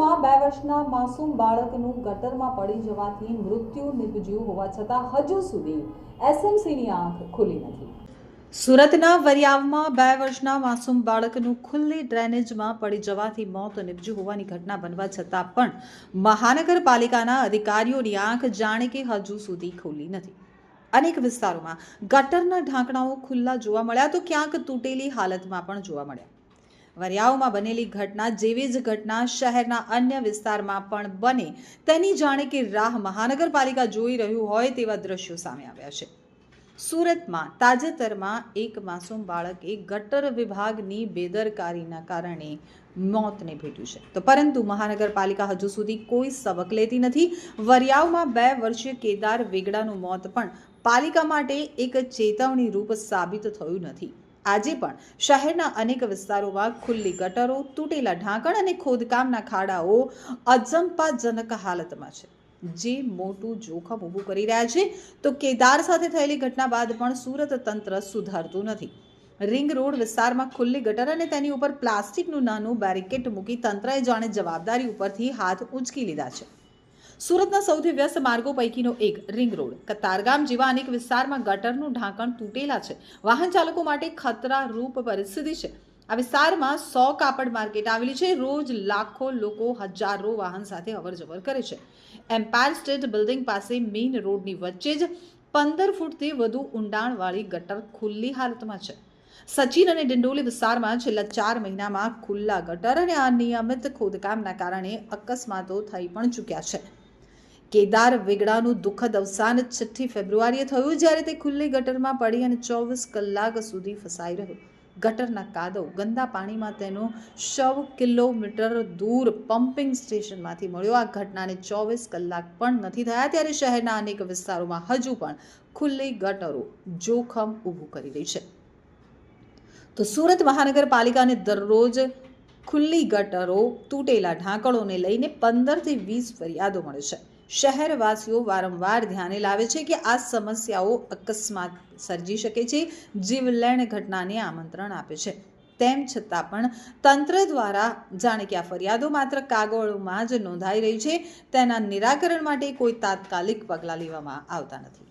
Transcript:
સુરતમાં બે વર્ષના માસૂમ બાળકનું ગટરમાં પડી જવાથી મૃત્યુ નિપજ્યું હોવા છતાં હજુ સુધી એસએમસીની આંખ ખુલી નથી. સુરતના વરિયાવમાં બે વર્ષના માસૂમ બાળકનું ખુલ્લી ડ્રેનેજમાં પડી જવાથી મોત નિપજ્યું હોવાની ઘટના બનવા છતાં પણ મહાનગરપાલિકાના અધિકારીઓની આંખ જાણે કે હજુ સુધી ખુલી નથી. અનેક વિસ્તારોમાં ગટરના ઢાંકણાઓ ખુલ્લા જોવા મળ્યા તો ક્યાંક તૂટેલી હાલતમાં પણ જોવા મળ્યા. વરિયાઓમાં બનેલી ઘટના જેવી જ ઘટના શહેરના અન્ય વિસ્તારમાં પણ બને. તેની જાણે કે રાહ મહાનગરપાલિકા જોઈ રહ્યું હોય તેવા દ્રશ્યો સામે આવ્યા છે. સુરતમાં તાજેતરમાં એક માસૂમ બાળકે ગટર વિભાગની બેદરકારીના કારણે મોતને ભેટ્યું છે. તો પરંતુ મહાનગરપાલિકા હજુ સુધી કોઈ સબક લેતી નથી. વરિયાવમાં બે વર્ષીય કેદાર વેગડાનું મોત પણ પાલિકા માટે એક ચેતવણી રૂપ સાબિત થયું નથી. આજે પણ શહેરના અનેક વિસ્તારોમાં ખુલ્લી ગટરો, તૂટેલા ઢાંકણ અને ખોદકામના ખાડાઓ અજંપાજનક હાલતમાં છે. જે મોટું જોખમ ઊભું કરી રહ્યા છે, તો કેદાર સાથે થયેલી ઘટના બાદ પણ સુરત તંત્ર સુધારતું નથી. રિંગ રોડ વિસ્તારમાં ખુલ્લી ગટર અને તેની ઉપર પ્લાસ્ટિકનું નાનું બેરિકેટ મૂકી તંત્રએ જાણે જવાબદારી ઉપરથી હાથ ઉંચકી લીધા છે. સુરતના સૌથી વ્યસ્ત માર્ગો પૈકીનો એક, રિંગ રોડ. કતારગામ જેવા અનેક વિસ્તારમાં ગટરનું ઢાંકણ તૂટેલા છે. વાહન ચાલકો માટે ખતરારૂપ પરિસ્થિતિ છે. આ વિસ્તારમાં સો કાપડ માર્કેટ આવેલી છે. રોજ લાખો લોકો હજારો વાહન સાથે અવરજવર કરે છે. એમ્પાયર સ્ટેટ બિલ્ડિંગ પાસે મેઇન રોડની વચ્ચે જ પંદર ફૂટથી વધુ ઊંડાણવાળી ગટર ખુલ્લી હાલતમાં છે. સચિન અને ડિંડોલી વિસ્તારમાં છેલ્લા ચાર મહિનામાં ખુલ્લા ગટર અને અનિયમિત ખોદકામના કારણે અકસ્માતો થઈ પણ ચૂક્યા છે. કેદાર વેગડાનું દુઃખદ અવસાન છઠ્ઠી ફેબ્રુઆરીએ થયું, જ્યારે તે ખુલ્લી ગટરમાં પડી અને ચોવીસ કલાક સુધી ફસાઈ રહ્યો. ગટરના કાદવ ગંદા પાણીમાં તેનો શવ કિલોમીટર દૂર પમ્પિંગ સ્ટેશનમાંથી મળ્યો. આ ઘટનાને ચોવીસ કલાક પણ નથી થયા, ત્યારે શહેરના અનેક વિસ્તારોમાં હજુ પણ ખુલ્લી ગટરો જોખમ ઊભું કરી રહી છે. તો સુરત મહાનગરપાલિકાને દરરોજ ખુલ્લી ગટરો, તૂટેલા ઢાંકણોને લઈને પંદરથી વીસ ફરિયાદો મળે છે. શહેરવાસીઓ વારંવાર ધ્યાને લાવે છે કે આ સમસ્યાઓ અકસ્માત સર્જી શકે છે જીવલેણ ઘટનાને આમંત્રણ આપે છે. તેમ છતાં પણ તંત્ર દ્વારા જાણે કે આ ફરિયાદો માત્ર કાગળોમાં જ નોંધાઈ રહી છે, તેના નિરાકરણ માટે કોઈ તાત્કાલિક પગલાં લેવામાં આવતા નથી.